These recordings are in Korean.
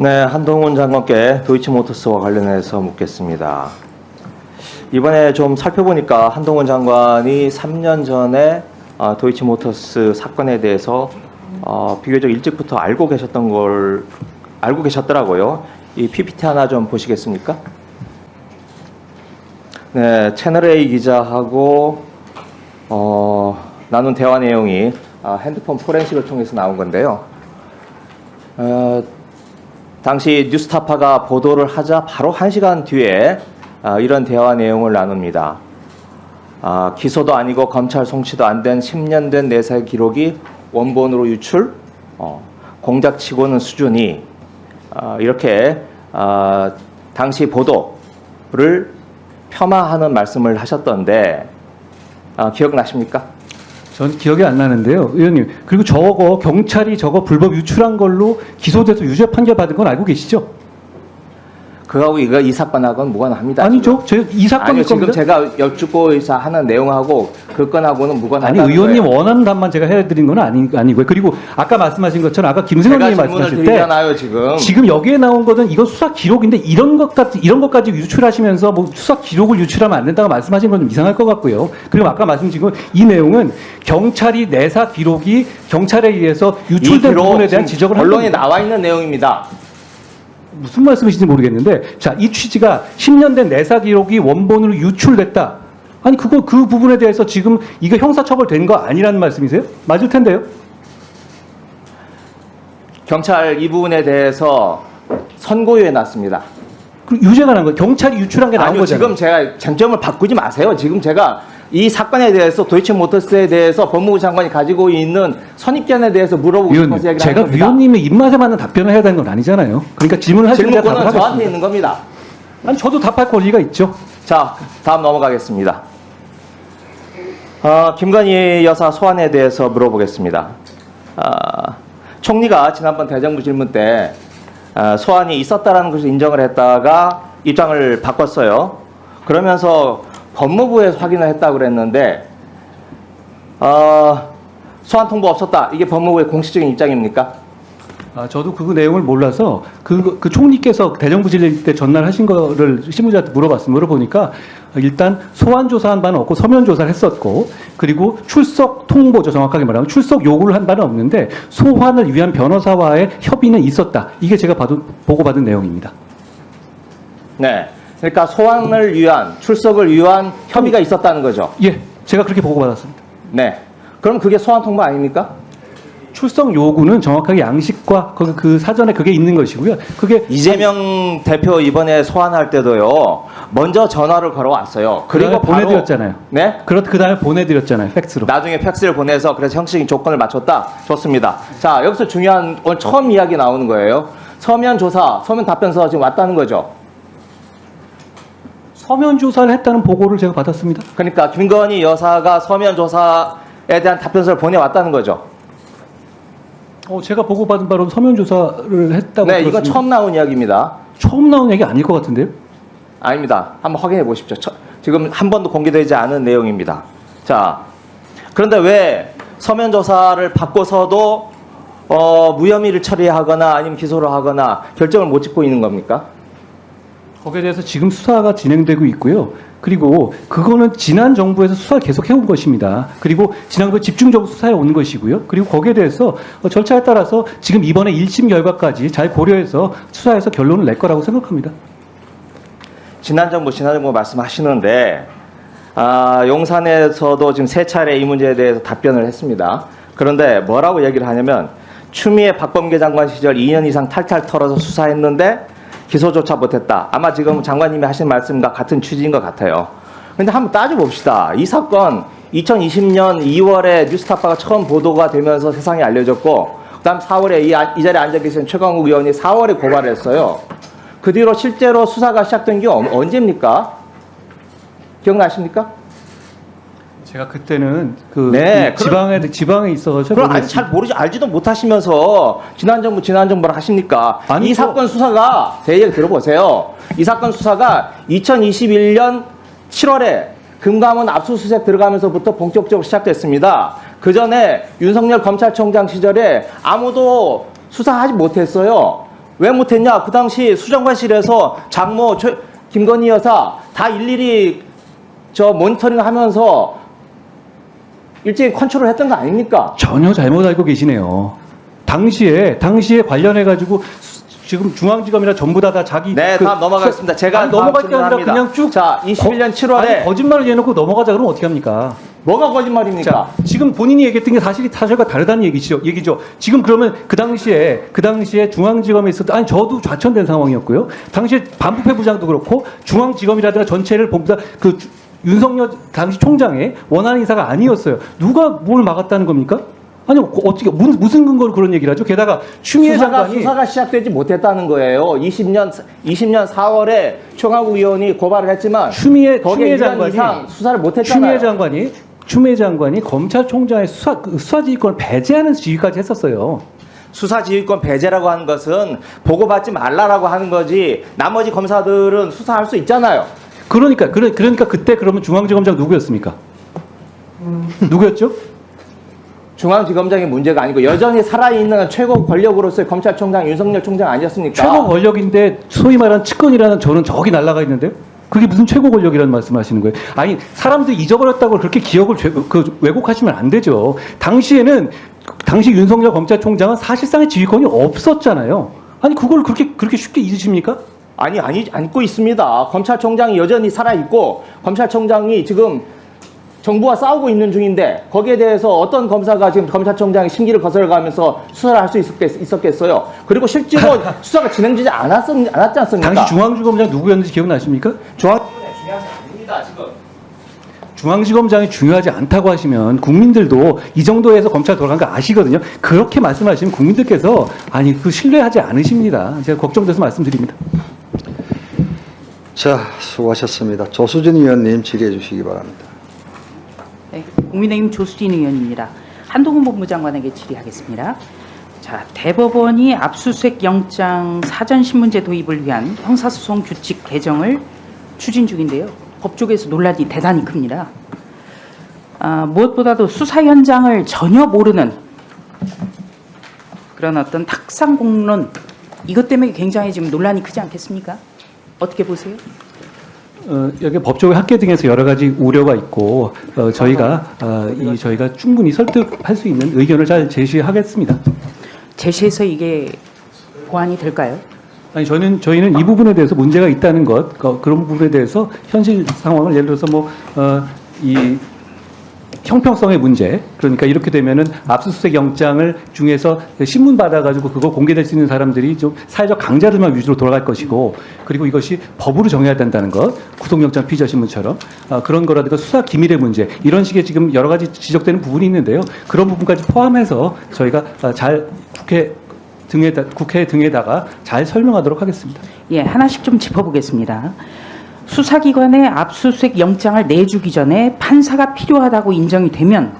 네, 한동훈 장관께 도이치모터스와 관련해서 묻겠습니다. 이번에 좀 살펴보니까 한동훈 장관이 3년 전에 아, 도이치모터스 사건에 대해서 어, 비교적 일찍부터 알고 계셨던 걸 알고 계셨더라고요. 이 PPT 하나 좀 보시겠습니까? 네, 채널 A 기자하고 어, 나눈 대화 내용이 아, 핸드폰 포렌식을 통해서 나온 건데요. 어, 당시 뉴스타파가 보도를 하자 바로 한 시간 뒤에 아, 이런 대화 내용을 나눕니다. 아, 기소도 아니고 검찰 송치도 안 된 10년 된 내사 기록이 원본으로 유출, 어, 공작치고는 수준이 아, 이렇게 아, 당시 보도를 폄하하는 말씀을 하셨던데 아, 기억나십니까? 전 기억이 안 나는데요, 의원님. 그리고 저거 경찰이 저거 불법 유출한 걸로 기소돼서 유죄 판결 받은 건 알고 계시죠? 그하고 이거 이 사건하고는 무관합니다. 아니죠. 제 이 사건일 아니요, 지금 겁니다. 제가 여쭙고 있어 하는 내용하고 그 건하고는 아니 무관하다는 의원님. 원하는 답만 제가 해드린 건 아니 아니고요. 그리고 아까 말씀하신 것처럼 아까 김승현 제가 의원님 질문을 말씀하실 때 드리잖아요, 지금. 지금 여기에 나온 거는 이건 수사 기록인데 이런 것까지 이런 것까지 유출하시면서 뭐 수사 기록을 유출하면 안 된다고 말씀하신 건 좀 이상할 것 같고요. 그리고 아까 말씀드린 건이 내용은 경찰이 내사 기록이 경찰에 의해서 이 유출된 기록 부분에 대한 지금 지적을 한 언론에 겁니다. 나와 있는 내용입니다. 무슨 말씀이신지 모르겠는데 자 이 취지가 10년 된 내사 기록이 원본으로 유출됐다. 아니 그거 그 부분에 대해서 지금 이거 형사처벌된 거 아니라는 말씀이세요? 맞을 텐데요. 경찰 이 부분에 대해서 선고유예 났습니다. 그 유죄가 난 거. 경찰이 유출한 게 나온 아니요, 거잖아요. 지금 제가 쟁점을 바꾸지 마세요. 지금 제가 이 사건에 대해서 도이치 모터스에 대해서 법무부 장관이 가지고 있는 선입견에 대해서 물어보고 위원님, 싶어서 얘기를 제가 하는 겁니다. 위원님의 입맛에 맞는 답변을 해야 되는 건 아니잖아요. 그러니까 질문을 하시면 제가 답을 질문권은 저한테 하겠습니다. 있는 겁니다. 아니 저도 답할 권리가 있죠. 자, 다음 넘어가겠습니다. 어, 김건희 여사 소환에 대해서 물어보겠습니다. 아, 총리가 지난번 대정부 질문 때 아, 소환이 있었다라는 것을 인정을 했다가 입장을 바꿨어요. 그러면서 법무부에서 확인을 했다고 그랬는데 어, 소환 통보 없었다. 이게 법무부의 공식적인 입장입니까? 아, 저도 그 내용을 몰라서 그, 그 총리께서 대정부 질의 때 전날 하신 거를 실무자한테 물어봤습니다. 물어보니까 일단 소환 조사한 바는 없고 서면 조사를 했었고 그리고 출석 통보죠. 정확하게 말하면 출석 요구를 한 바는 없는데 소환을 위한 변호사와의 협의는 있었다. 이게 제가 봐도, 보고받은 내용입니다. 네. 그러니까 소환을 위한 출석을 위한 협의가 있었다는 거죠. 예, 제가 그렇게 보고받았습니다. 네. 그럼 그게 소환 통보 아닙니까? 출석 요구는 정확하게 양식과 그, 그 사전에 그게 있는 것이고요. 그게 이재명 대표 이번에 소환할 때도요. 먼저 전화를 걸어왔어요. 그리고 그리고 바로 보내드렸잖아요. 네. 그렇 그 다음에 보내드렸잖아요. 팩스로. 나중에 팩스를 보내서 그래서 형식적인 조건을 맞췄다. 좋습니다. 자 여기서 중요한 오늘 처음 이야기 나오는 거예요. 서면 조사, 서면 답변서 지금 왔다는 거죠. 서면 조사를 했다는 보고를 제가 받았습니다. 그러니까 김건희 여사가 서면 조사에 대한 답변서를 보내왔다는 거죠. 어, 제가 보고받은 바로 서면 조사를 했다고 네, 이거 들었습니다. 처음 나온 이야기입니다. 처음 나온 얘기 아닐 것 같은데요? 아닙니다. 한번 확인해 보십시오. 처- 지금 한 번도 공개되지 않은 내용입니다. 자, 그런데 왜 서면 조사를 받고서도 어, 무혐의를 처리하거나 아니면 기소를 하거나 결정을 못 짓고 있는 겁니까? 거기에 대해서 지금 수사가 진행되고 있고요. 그리고 그거는 지난 정부에서 수사를 계속 해온 것입니다. 그리고 지난번 집중적으로 수사해 온 것이고요. 그리고 거기에 대해서 어, 절차에 따라서 지금 이번에 1심 결과까지 잘 고려해서 수사해서 결론을 낼 거라고 생각합니다. 지난 정부, 지난 정부 말씀하시는데 아, 용산에서도 지금 세 차례 이 문제에 대해서 답변을 했습니다. 그런데 뭐라고 얘기를 하냐면 추미애 박범계 장관 시절 2년 이상 탈탈 털어서 수사했는데 기소조차 못했다. 아마 지금 장관님이 하신 말씀과 같은 취지인 것 같아요. 근데 한번 따져봅시다. 이 사건 2020년 2월에 뉴스타파가 처음 보도가 되면서 세상에 알려졌고 그다음 4월에 이, 아- 이 자리에 앉아 계신 최강욱 의원이 4월에 고발을 했어요. 그 뒤로 실제로 수사가 시작된 게 언- 언제입니까? 기억나십니까? 제가 그때는 그 네, 그 지방에 지방에 있어서 그럼 아직 잘 모르지 알지도 못하시면서 지난 정부 지난 정부를 하십니까? 아니, 이 저- 사건 수사가 제 얘기 들어보세요. 이 사건 수사가 2021년 7월에 금감원 압수수색 들어가면서부터 본격적으로 시작됐습니다. 그 전에 윤석열 검찰총장 시절에 아무도 수사하지 못했어요. 왜 못했냐? 그 당시 수정관실에서 장모 최, 김건희 여사 다 일일이 저 모니터링 하면서 일제히 컨트롤 했던 거 아닙니까? 전혀 잘못 알고 계시네요. 당시에 당시에 관련해 가지고 지금 중앙지검이나 전부 다, 다 자기 네, 그 다음 넘어가겠습니다. 제가 아니, 넘어갈 게 아니라. 그냥 쭉 자, 21년 7월에 아니, 거짓말을 해놓고 넘어가자 그러면 어떻게 합니까? 뭐가 거짓말입니까? 자, 지금 본인이 얘기했던 게 사실이 사실과 다르다는 얘기죠. 얘기죠. 지금 그러면 그 당시에 그 당시에 중앙지검에 있었던 아니 저도 좌천된 상황이었고요. 당시에 반부패 부장도 그렇고 중앙지검이라든가 전체를 본다 그 주- 윤석열 당시 총장의 원하는 인사가 아니었어요. 누가 뭘 막았다는 겁니까? 아니 어- 어떻게 무슨, 근거로 그런 얘기를 하죠? 게다가 추미애 수사가 장관이 수사가 시작되지 못했다는 거예요. 20년 20년 4월에 총괄국 의원이 고발을 했지만 추미애 추미애 1년 장관이 이상 수사를 추미애 못했잖아요. 장관이 추미애 장관이 검찰총장의 수사 그 수사지휘권 배제하는 지휘까지 했었어요. 수사지휘권 배제라고 하는 것은 보고받지 말라라고 하는 거지. 나머지 검사들은 수사할 수 있잖아요. 그러니까 그러, 그러니까 그때 그러면 중앙지검장 누구였습니까? 누구였죠? 중앙지검장의 문제가 아니고 여전히 살아있는 최고 권력으로서의 검찰총장 윤석열 총장 아니었습니까? 최고 권력인데 소위 말하는 측근이라는 저는 저기 날아가 있는데요. 그게 무슨 최고 권력이라는 말씀하시는 거예요? 아니 사람들이 잊어버렸다고 그렇게 기억을 죄- 그 왜곡하시면 안 되죠. 당시에는 당시 윤석열 검찰총장은 사실상의 지휘권이 없었잖아요. 아니 그걸 그렇게 그렇게 쉽게 잊으십니까? 아니 아니 안고 있습니다. 검찰총장이 여전히 살아 있고 검찰총장이 지금 정부와 싸우고 있는 중인데 거기에 대해서 어떤 검사가 지금 검찰총장의 심기를 거슬러가면서 수사를 할 수 있었겠, 어요 그리고 실제로 수사가 진행되지 않았, 않았지 않습니까? 당시 중앙지검장 누구였는지 기억나십니까? 중요한 게 아닙니다 지금. 중앙지검장이 중요하지 않다고 하시면 국민들도 이 정도에서 검찰 돌아간 거 아시거든요. 그렇게 말씀하시면 국민들께서 아니 그 신뢰하지 않으십니다. 제가 걱정돼서 말씀드립니다. 자, 수고하셨습니다. 조수진 의원님 질의해 주시기 바랍니다. 네, 국민의힘 조수진 의원입니다. 한동훈 법무장관에게 질의하겠습니다. 자, 대법원이 압수수색 영장 사전 신문제 도입을 위한 형사소송 규칙 개정을 추진 중인데요. 법조계에서 논란이 대단히 큽니다. 아, 무엇보다도 수사 현장을 전혀 모르는 그런 어떤 탁상 공론 이것 때문에 굉장히 지금 논란이 크지 않겠습니까? 어떻게 보세요? 어, 여기 법조계 학계 등에서 여러 가지 우려가 있고 어, 저희가 어, 이 저희가 충분히 설득할 수 있는 의견을 잘 제시하겠습니다. 제시해서 이게 보완이 될까요? 아니 저는 저희는 이 부분에 대해서 문제가 있다는 것 그, 그런 부분에 대해서 현실 상황을 예를 들어서 뭐이 형평성의 문제 그러니까 이렇게 되면은 압수수색 영장을 중에서 신문 받아가지고 그거 공개될 수 있는 사람들이 좀 사회적 강자들만 위주로 돌아갈 것이고 그리고 이것이 법으로 정해야 된다는 것 구속영장 피의자 신문처럼 아, 그런 거라든가 수사 기밀의 문제 이런 식의 지금 여러 가지 지적되는 부분이 있는데요 그런 부분까지 포함해서 저희가 아, 잘 국회 등에다 국회 등에다가 잘 설명하도록 하겠습니다. 예, 하나씩 좀 짚어보겠습니다. 수사기관에 압수수색 영장을 내주기 전에 판사가 필요하다고 인정이 되면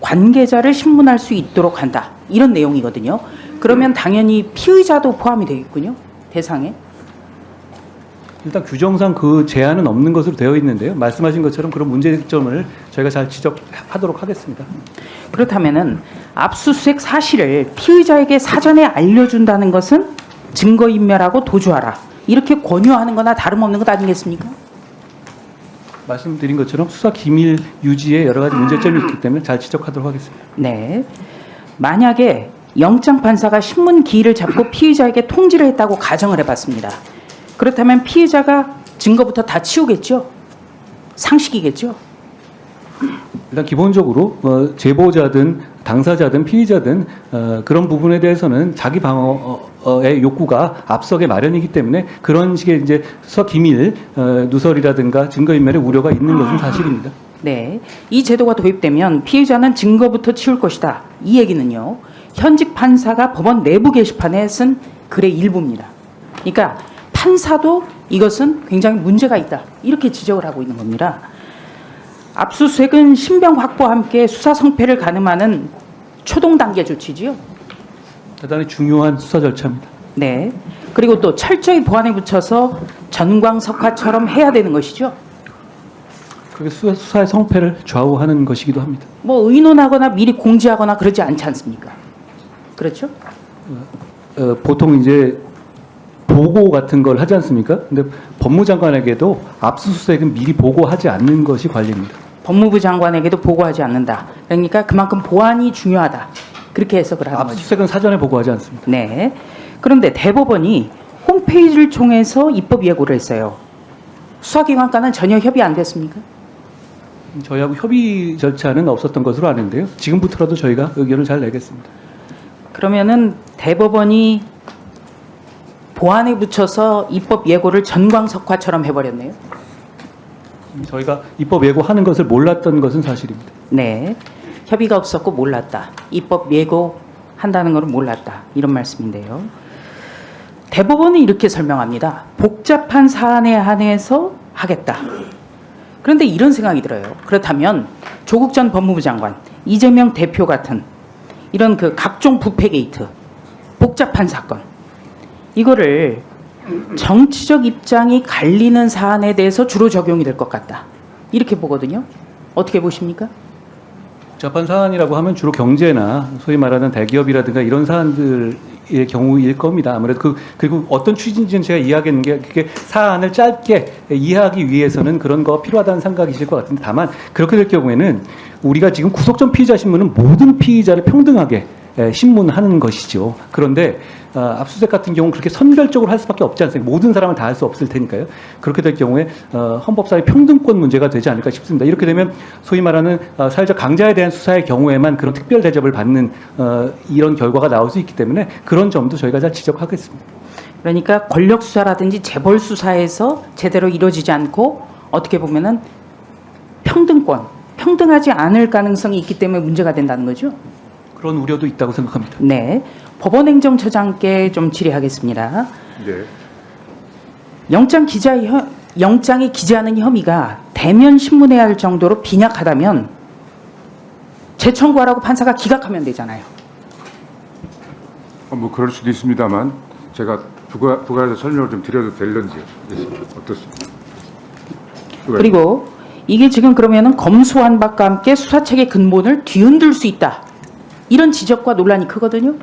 관계자를 신문할 수 있도록 한다. 이런 내용이거든요. 그러면 당연히 피의자도 포함이 되겠군요. 대상에. 일단 규정상 그 제한은 없는 것으로 되어 있는데요. 말씀하신 것처럼 그런 문제점을 저희가 잘 지적하도록 하겠습니다. 그렇다면은 압수수색 사실을 피의자에게 사전에 알려준다는 것은 증거인멸하고 도주하라. 이렇게 권유하는 거나 다름없는 것 아니겠습니까? 말씀드린 것처럼 수사 기밀 유지에 여러 가지 문제점이 있기 때문에 잘 지적하도록 하겠습니다. 네. 만약에 영장 판사가 신문 기일을 잡고 피의자에게 통지를 했다고 가정을 해봤습니다. 그렇다면 피의자가 증거부터 다 치우겠죠? 상식이겠죠? 일단 기본적으로 어, 제보자든 당사자든 피의자든 어, 그런 부분에 대해서는 자기 방어 의 욕구가 앞서게 마련이기 때문에 그런 식의 이제 수사 기밀 어, 누설이라든가 증거인멸의 우려가 있는 것은 사실입니다. 네. 이 제도가 도입되면 피의자는 증거부터 치울 것이다. 이 얘기는요. 현직 판사가 법원 내부 게시판에 쓴 글의 일부입니다. 그러니까 판사도 이것은 굉장히 문제가 있다. 이렇게 지적을 하고 있는 겁니다. 압수수색은 신병 확보와 함께 수사 성패를 가늠하는 초동 단계 조치지요. 대단히 중요한 수사 절차입니다. 네. 그리고 또 철저히 보안에 붙여서 전광석화처럼 해야 되는 것이죠. 그게 수사, 수사의 성패를 좌우하는 것이기도 합니다. 뭐 의논하거나 미리 공지하거나 그러지 않지 않습니까? 그렇죠? 어, 보통 이제 보고 같은 걸 하지 않습니까? 근데 법무장관에게도 압수수색은 미리 보고하지 않는 것이 관리입니다. 법무부 장관에게도 보고하지 않는다. 그러니까 그만큼 보안이 중요하다. 그렇게 해석을 하는 거죠. 압수수색은 사전에 보고하지 않습니다. 네. 그런데 대법원이 홈페이지를 통해서 입법 예고를 했어요. 수사기관과는 전혀 협의 안 됐습니까? 저희하고 협의 절차는 없었던 것으로 아는데요. 지금부터라도 저희가 의견을 잘 내겠습니다. 그러면은 대법원이 보안에 붙여서 입법 예고를 전광석화처럼 해버렸네요. 저희가 입법 예고하는 것을 몰랐던 것은 사실입니다. 네. 협의가 없었고 몰랐다. 입법 예고 한다는 것을 몰랐다. 이런 말씀인데요. 대법원은 이렇게 설명합니다. 복잡한 사안에 한해서 하겠다. 그런데 이런 생각이 들어요. 그렇다면 조국 전 법무부 장관, 이재명 대표 같은 이런 그 각종 부패 게이트, 복잡한 사건, 이거를 정치적 입장이 갈리는 사안에 대해서 주로 적용이 될 것 같다. 이렇게 보거든요. 어떻게 보십니까? 복잡한 사안이라고 하면 주로 경제나 소위 말하는 대기업이라든가 이런 사안들의 경우일 겁니다. 아무래도 그 그리고 어떤 취지인지는 제가 이해하겠는 게 그게 사안을 짧게 이해하기 위해서는 그런 거 필요하다는 생각이실 것 같은데 다만 그렇게 될 경우에는 우리가 지금 구속전 피의자 신문은 모든 피의자를 평등하게 에, 신문하는 것이죠. 그런데 어, 압수수색 같은 경우는 그렇게 선별적으로 할 수밖에 없지 않습니까? 모든 사람을 다 할 수 없을 테니까요. 그렇게 될 경우에 어, 헌법상의 평등권 문제가 되지 않을까 싶습니다. 이렇게 되면 소위 말하는 어, 사회적 강자에 대한 수사의 경우에만 그런 특별 대접을 받는 어, 이런 결과가 나올 수 있기 때문에 그런 점도 저희가 잘 지적하겠습니다. 그러니까 권력 수사라든지 재벌 수사에서 제대로 이루어지지 않고 어떻게 보면은 평등권, 평등하지 않을 가능성이 있기 때문에 문제가 된다는 거죠. 그런 우려도 있다고 생각합니다. 네. 법원행정처장께 좀 질의하겠습니다. 네. 영장 기자 혐, 영장에 기재하는 혐의가 대면 신문해야 할 정도로 빈약하다면 재청구하라고 판사가 기각하면 되잖아요. 어, 뭐 그럴 수도 있습니다만 제가 부가 부가해서 설명을 좀 드려도 될런지 어떻습니까? 그리고 이게 지금 그러면은 검수완박과 함께 수사책의 근본을 뒤흔들 수 있다. 이런 지적과 논란이 크거든요.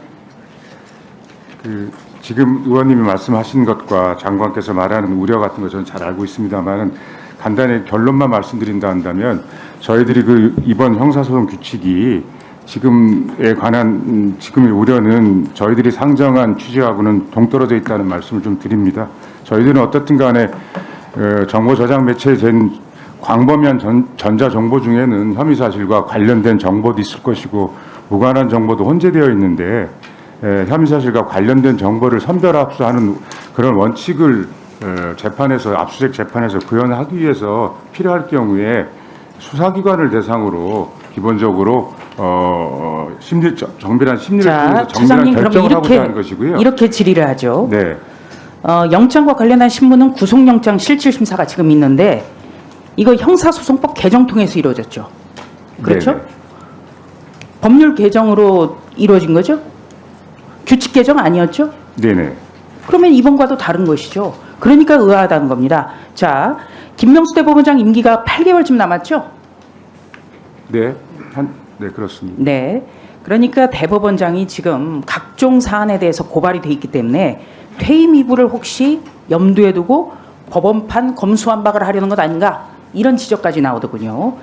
그 지금 의원님이 말씀하신 것과 장관께서 말하는 우려 같은 거 저는 잘 알고 있습니다만은 간단히 결론만 말씀드린다 한다면 저희들이 그 이번 형사소송 규칙이 지금에 관한 음, 지금의 우려는 저희들이 상정한 취지하고는 동떨어져 있다는 말씀을 좀 드립니다. 저희들은 어떻든 간에 어, 정보 저장 매체에 된 광범위한 전, 전자 정보 중에는 혐의 사실과 관련된 정보도 있을 것이고 무관한 정보도 혼재되어 있는데 에, 혐의 사실과 관련된 정보를 선별 압수하는 그런 원칙을 어, 재판에서 압수수색 재판에서 구현하기 위해서 필요할 경우에 수사기관을 대상으로 기본적으로 어, 어, 심리 정밀한 심리를 자, 통해서 정밀한 그럼 결정을 하고자 하는 이렇게 것이고요. 이렇게 질의를 하죠. 네. 어, 영장과 관련한 신문은 구속영장 실질 심사가 지금 있는데 이거 형사소송법 개정 통해서 이루어졌죠. 그렇죠? 네네. 법률 개정으로 이루어진 거죠? 규칙 개정 아니었죠? 네네. 그러면 이번과도 다른 것이죠. 그러니까 의아하다는 겁니다. 자, 김명수 대법원장 임기가 8개월쯤 남았죠? 네. 한, 네, 그렇습니다. 네. 그러니까 대법원장이 지금 각종 사안에 대해서 고발이 돼 있기 때문에 퇴임 이부를 혹시 염두에 두고 법원판 검수완박을 하려는 것 아닌가 이런 지적까지 나오더군요.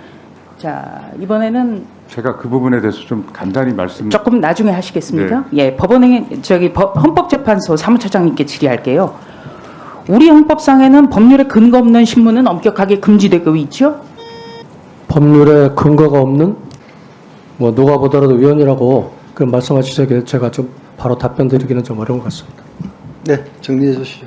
자 이번에는 제가 그 부분에 대해서 좀 간단히 말씀 조금 나중에 하시겠습니까? 예, 법원행 저기 법- 헌법재판소 사무처장님께 질의할게요. 우리 헌법상에는 법률에 근거 없는 신문은 엄격하게 금지되고 있죠. 법률에 근거가 없는 뭐 누가 보더라도 위헌이라고 그 말씀하시기에 제가 좀 바로 답변 드리기는 좀 어려운 것 같습니다. 네, 정리해 주시죠.